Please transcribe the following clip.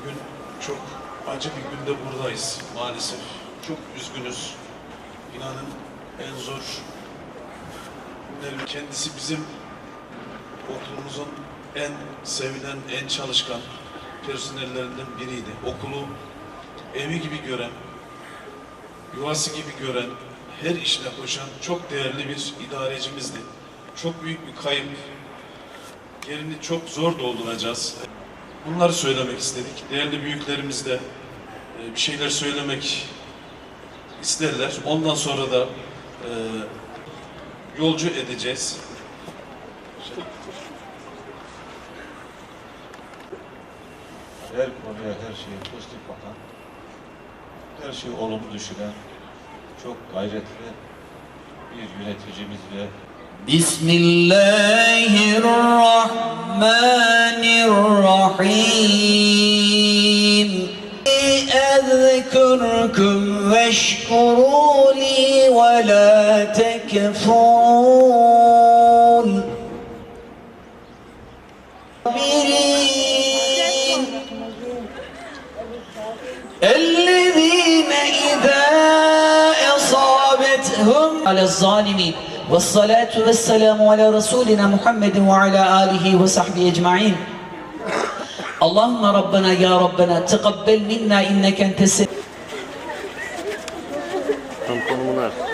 Bugün çok acı bir günde buradayız maalesef. Çok üzgünüz. İnanın en zor kendisi bizim okulumuzun en sevilen, en çalışkan, personellerinden biriydi. Okulu evi gibi gören, yuvası gibi gören, her işine koşan çok değerli bir idarecimizdi. Çok büyük bir kayıp. Yerini çok zor dolduracağız. Bunları söylemek istedik. Değerli büyüklerimiz de e, bir şeyler söylemek isterler. Ondan sonra da e, yolcu edeceğiz. her konuya, her şeye pozitif bakan, her şeyi olumlu düşünen, çok gayretli bir yöneticimiz ve Bismillahirrahmanirrahim. Ezkürküm veşkuruli ve la tekfurun. على الظالمين والصلاة والسلام على رسولنا محمد وعلى آله وصحبه أجمعين اللهم ربنا يا ربنا تقبل منا إنك أنت السميع Tam konumunu ver.